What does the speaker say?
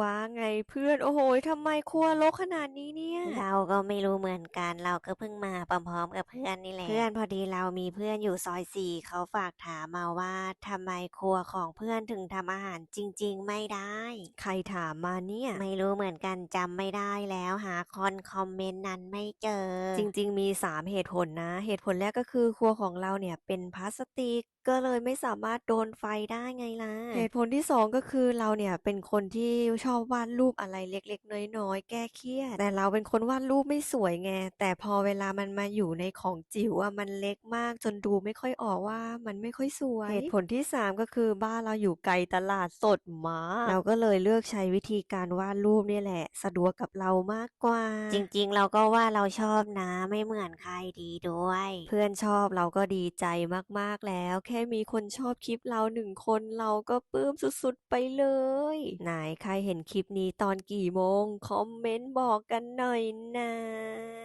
ว่าไงเพื่อน โอ้โหทำไมครัวรกขนาดนี้เนี่ย เราก็ไม่รู้เหมือนกัน เราก็เพิ่งมาพร้อมๆกับเพื่อนนี่แหละ เพื่อนพอดีเรามีเพื่อนอยู่ซอยสี่เขาฝากถามมาว่าทำไมครัวของเพื่อนถึงทำอาหารจริง ๆ ไม่ได้ ใครถามมาเนี่ย ไม่รู้เหมือนกันจำไม่ได้แล้วหาคอนคอมเมนต์นั้นไม่เจอ จริง ๆ มี 3 เหตุผลนะ เหตุผลแรกก็คือครัวของเราเนี่ยเป็นพลาสติก ก็เลยไม่สามารถโดนไฟได้ไงล่ะ เหตุผลที่2ก็คือเราเนี่ยเป็นคนที่ชอบวาดรูปอะไรเล็กๆ น้อยๆ แก้เครียด แต่เราเป็นคนวาดรูปไม่สวยไง แต่พอเวลามันมาอยู่ในของจิ๋วอะมันเล็กมากจนดูไม่ค่อยออกว่ามันไม่ค่อยสวย เหตุผลที่ 3 ก็คือบ้านเราอยู่ไกลตลาดสดมากเราก็เลยเลือกใช้วิธีการวาดรูปนี่แหละ สะดวกกับเรามากกว่า จริงๆ เราก็ว่าเราชอบนะไม่เหมือนใครดีด้วย เพื่อนชอบเราก็ดีใจมากๆแล้วแค่ค่มีคนชอบคลิปเราหนึ่งคนเราก็ปลื้มสุดๆไปเลย นายใครเห็นคลิปนี้ตอนกี่โมง คอมเมนต์บอกกันหน่อยนะ